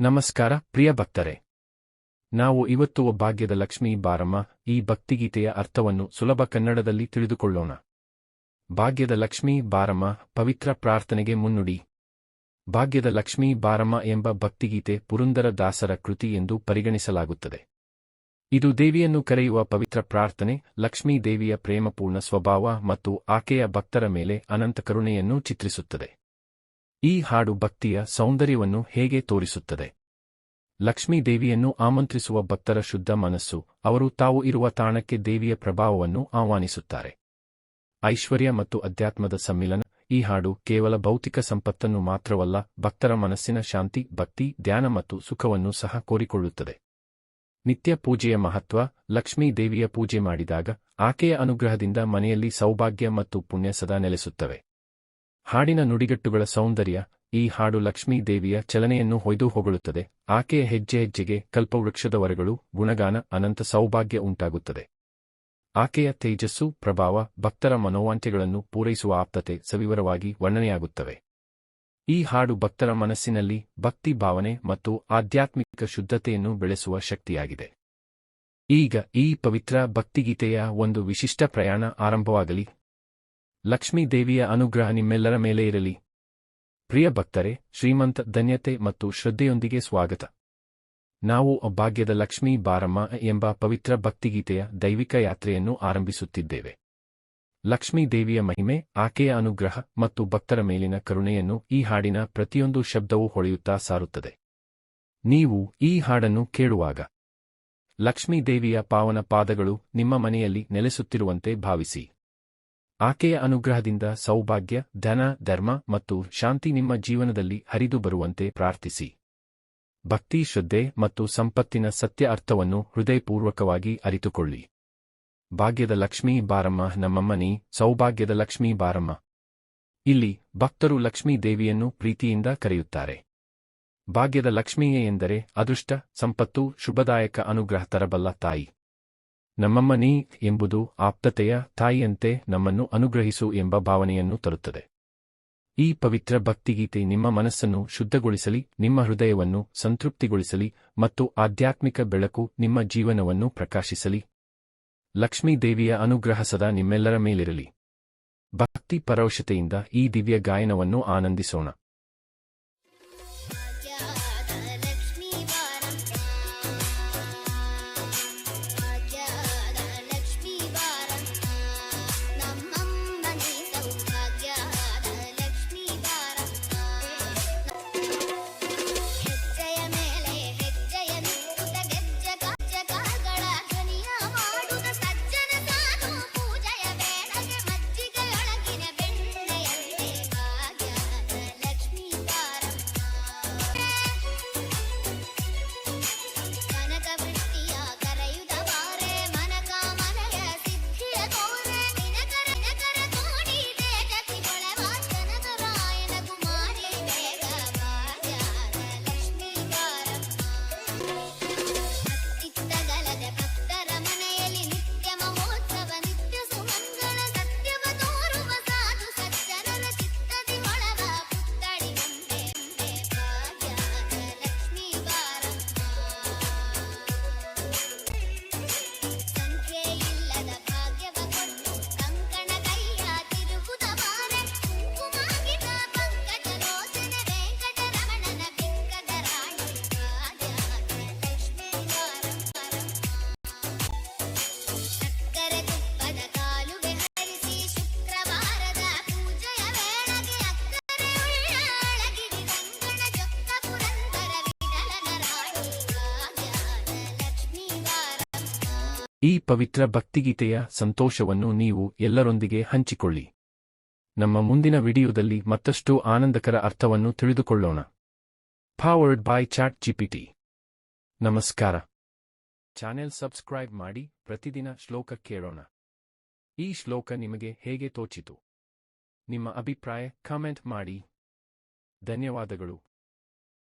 ನಮಸ್ಕಾರ, ಪ್ರಿಯ ಭಕ್ತರೇ. ನಾವು ಇವತ್ತು ಭಾಗ್ಯದ ಲಕ್ಷ್ಮೀ ಬಾರಮ್ಮ, ಈ ಭಕ್ತಿಗೀತೆಯ ಅರ್ಥವನ್ನು ಸುಲಭ ಕನ್ನಡದಲ್ಲಿ ತಿಳಿದುಕೊಳ್ಳೋಣ. ಭಾಗ್ಯದ ಲಕ್ಷ್ಮೀ ಬಾರಮ್ಮ, ಪವಿತ್ರ ಪ್ರಾರ್ಥನೆಗೆ ಮುನ್ನುಡಿ. ಭಾಗ್ಯದ ಲಕ್ಷ್ಮೀ ಬಾರಮ್ಮ ಎಂಬ ಭಕ್ತಿಗೀತೆ ಪುರಂದರ ದಾಸರ ಕೃತಿ ಎಂದು ಪರಿಗಣಿಸಲಾಗುತ್ತದೆ. ಇದು ದೇವಿಯನ್ನು ಕರೆಯುವ ಪವಿತ್ರ ಪ್ರಾರ್ಥನೆ, ಲಕ್ಷ್ಮೀ ದೇವಿಯ ಪ್ರೇಮಪೂರ್ಣ ಸ್ವಭಾವ ಮತ್ತು ಆಕೆಯ ಭಕ್ತರ ಮೇಲೆ ಅನಂತ ಕರುಣೆಯನ್ನು ಚಿತ್ರಿಸುತ್ತದೆ. ಈ ಹಾಡು ಭಕ್ತಿಯ ಸೌಂದರ್ಯವನ್ನು ಹೇಗೆ ತೋರಿಸುತ್ತದೆ? ಲಕ್ಷ್ಮೀ ದೇವಿಯನ್ನು ಆಮಂತ್ರಿಸುವ ಭಕ್ತರ ಶುದ್ಧ ಮನಸ್ಸು, ಅವರು ತಾವು ಇರುವ ತಾಣಕ್ಕೆ ದೇವಿಯ ಪ್ರಭಾವವನ್ನು ಆಹ್ವಾನಿಸುತ್ತಾರೆ. ಐಶ್ವರ್ಯ ಮತ್ತು ಅಧ್ಯಾತ್ಮದ ಸಮ್ಮಿಲನ, ಈ ಹಾಡು ಕೇವಲ ಭೌತಿಕ ಸಂಪತ್ತನ್ನು ಮಾತ್ರವಲ್ಲ, ಭಕ್ತರ ಮನಸ್ಸಿನ ಶಾಂತಿ, ಭಕ್ತಿ, ಧ್ಯಾನ ಮತ್ತು ಸುಖವನ್ನು ಸಹ ಕೋರಿಕೊಳ್ಳುತ್ತದೆ. ನಿತ್ಯ ಪೂಜೆಯ ಮಹತ್ವ ಲಕ್ಷ್ಮೀ ದೇವಿಯ ಪೂಜೆ ಮಾಡಿದಾಗ, ಆಕೆಯ ಅನುಗ್ರಹದಿಂದ ಮನೆಯಲ್ಲಿ ಸೌಭಾಗ್ಯ ಮತ್ತು ಪುಣ್ಯ ಸದಾ ನೆಲೆಸುತ್ತವೆ. ಹಾಡಿನ ನುಡಿಗಟ್ಟುಗಳ ಸೌಂದರ್ಯ ಈ ಹಾಡು ಲಕ್ಷ್ಮೀ ದೇವಿಯ ಚಲನೆಯನ್ನು ಹೊಯ್ದು ಹೊಗಳುತ್ತದೆ. ಆಕೆಯ ಹೆಜ್ಜೆ ಹೆಜ್ಜೆಗೆ ಕಲ್ಪವೃಕ್ಷದ ವರಗಳು ಗುಣಗಾನ ಅನಂತ ಸೌಭಾಗ್ಯ ಉಂಟಾಗುತ್ತದೆ. ಆಕೆಯ ತೇಜಸ್ಸು, ಪ್ರಭಾವ, ಭಕ್ತರ ಮನೋವಾಂತ್ಯಗಳನ್ನು ಪೂರೈಸುವ ಆಪ್ತತೆ ಸವಿವರವಾಗಿ ವರ್ಣನೆಯಾಗುತ್ತವೆ. ಈ ಹಾಡು ಭಕ್ತರ ಮನಸ್ಸಿನಲ್ಲಿ ಭಕ್ತಿ ಭಾವನೆ ಮತ್ತು ಆಧ್ಯಾತ್ಮಿಕ ಶುದ್ಧತೆಯನ್ನು ಬೆಳೆಸುವ ಶಕ್ತಿಯಾಗಿದೆ. ಈಗ ಈ ಪವಿತ್ರ ಭಕ್ತಿಗೀತೆಯ ಒಂದು ವಿಶಿಷ್ಟ ಪ್ರಯಾಣ ಆರಂಭವಾಗಲಿ. ಲಕ್ಷ್ಮೀ ದೇವಿಯ ಅನುಗ್ರಹ ನಿಮ್ಮೆಲ್ಲರ ಮೇಲೆ ಇರಲಿ. ಪ್ರಿಯ ಭಕ್ತರೆ, ಶ್ರೀಮಂತ ಧನ್ಯತೆ ಮತ್ತು ಶ್ರದ್ಧೆಯೊಂದಿಗೆ ಸ್ವಾಗತ. ನಾವು ಭಾಗ್ಯದ ಲಕ್ಷ್ಮೀ ಬಾರಮ್ಮ ಎಂಬ ಪವಿತ್ರ ಭಕ್ತಿಗೀತೆಯ ದೈವಿಕ ಯಾತ್ರೆಯನ್ನು ಆರಂಭಿಸುತ್ತಿದ್ದೇವೆ. ಲಕ್ಷ್ಮೀ ದೇವಿಯ ಮಹಿಮೆ, ಆಕೆಯ ಅನುಗ್ರಹ ಮತ್ತು ಭಕ್ತರ ಮೇಲಿನ ಕರುಣೆಯನ್ನು ಈ ಹಾಡಿನ ಪ್ರತಿಯೊಂದು ಶಬ್ದವೂ ಹೊಳೆಯುತ್ತಾ ಸಾರುತ್ತದೆ. ನೀವು ಈ ಹಾಡನ್ನು ಕೇಳುವಾಗ, ಲಕ್ಷ್ಮೀ ದೇವಿಯ ಪಾವನ ಪಾದಗಳು ನಿಮ್ಮ ಮನೆಯಲ್ಲಿ ನೆಲೆಸುತ್ತಿರುವಂತೆ ಭಾವಿಸಿ. ಆಕೆಯ ಅನುಗ್ರಹದಿಂದ ಸೌಭಾಗ್ಯ, ಧನ, ಧರ್ಮ ಮತ್ತು ಶಾಂತಿ ನಿಮ್ಮ ಜೀವನದಲ್ಲಿ ಹರಿದು ಬರುವಂತೆ ಪ್ರಾರ್ಥಿಸಿ. ಭಕ್ತಿ, ಶ್ರದ್ಧೆ ಮತ್ತು ಸಂಪತ್ತಿನ ಸತ್ಯ ಅರ್ಥವನ್ನು ಹೃದಯಪೂರ್ವಕವಾಗಿ ಅರಿತುಕೊಳ್ಳಿ. ಭಾಗ್ಯದ ಲಕ್ಷ್ಮೀ ಬಾರಮ್ಮ ನಮ್ಮಮ್ಮನಿ ಸೌಭಾಗ್ಯದ ಲಕ್ಷ್ಮೀ ಬಾರಮ್ಮ. ಇಲ್ಲಿ ಭಕ್ತರು ಲಕ್ಷ್ಮೀ ದೇವಿಯನ್ನು ಪ್ರೀತಿಯಿಂದ ಕರೆಯುತ್ತಾರೆ. ಭಾಗ್ಯದ ಲಕ್ಷ್ಮಿಯೇ ಎಂದರೆ ಅದೃಷ್ಟ, ಸಂಪತ್ತು, ಶುಭದಾಯಕ ಅನುಗ್ರಹ ತರಬಲ್ಲ ತಾಯಿ. ನಮ್ಮಮ್ಮ ನೀ ಎಂಬುದು ಆಪ್ತತೆಯ ತಾಯಿಯಂತೆ ನಮ್ಮನ್ನು ಅನುಗ್ರಹಿಸು ಎಂಬ ಭಾವನೆಯನ್ನು ತರುತ್ತದೆ. ಈ ಪವಿತ್ರ ಭಕ್ತಿಗೀತೆ ನಿಮ್ಮ ಮನಸ್ಸನ್ನು ಶುದ್ಧಗೊಳಿಸಲಿ, ನಿಮ್ಮ ಹೃದಯವನ್ನು ಸಂತೃಪ್ತಿಗೊಳಿಸಲಿ ಮತ್ತು ಆಧ್ಯಾತ್ಮಿಕ ಬೆಳಕು ನಿಮ್ಮ ಜೀವನವನ್ನು ಪ್ರಕಾಶಿಸಲಿ. ಲಕ್ಷ್ಮೀ ದೇವಿಯ ಅನುಗ್ರಹ ಸದಾ ನಿಮ್ಮೆಲ್ಲರ ಮೇಲಿರಲಿ. ಭಕ್ತಿ ಪರವಶತೆಯಿಂದ ಈ ದಿವ್ಯ ಗಾಯನವನ್ನು ಆನಂದಿಸೋಣ. ಈ ಪವಿತ್ರ ಭಕ್ತಿಗೀತೆಯ ಸಂತೋಷವನ್ನು ನೀವು ಎಲ್ಲರೊಂದಿಗೆ ಹಂಚಿಕೊಳ್ಳಿ. ನಮ್ಮ ಮುಂದಿನ ವಿಡಿಯೋದಲ್ಲಿ ಮತ್ತಷ್ಟು ಆನಂದಕರ ಅರ್ಥವನ್ನು ತಿಳಿದುಕೊಳ್ಳೋಣ. ಫಾವರ್ಡ್ ಬೈ ಚಾಟ್ ಜಿಪಿಟಿ ನಮಸ್ಕಾರ. ಚಾನೆಲ್ ಸಬ್ಸ್ಕ್ರೈಬ್ ಮಾಡಿ ಪ್ರತಿದಿನ ಶ್ಲೋಕ ಕೇಳೋಣ. ಈ ಶ್ಲೋಕ ನಿಮಗೆ ಹೇಗೆ ತೋಚಿತು? ನಿಮ್ಮ ಅಭಿಪ್ರಾಯ ಕಾಮೆಂಟ್ ಮಾಡಿ. ಧನ್ಯವಾದಗಳು.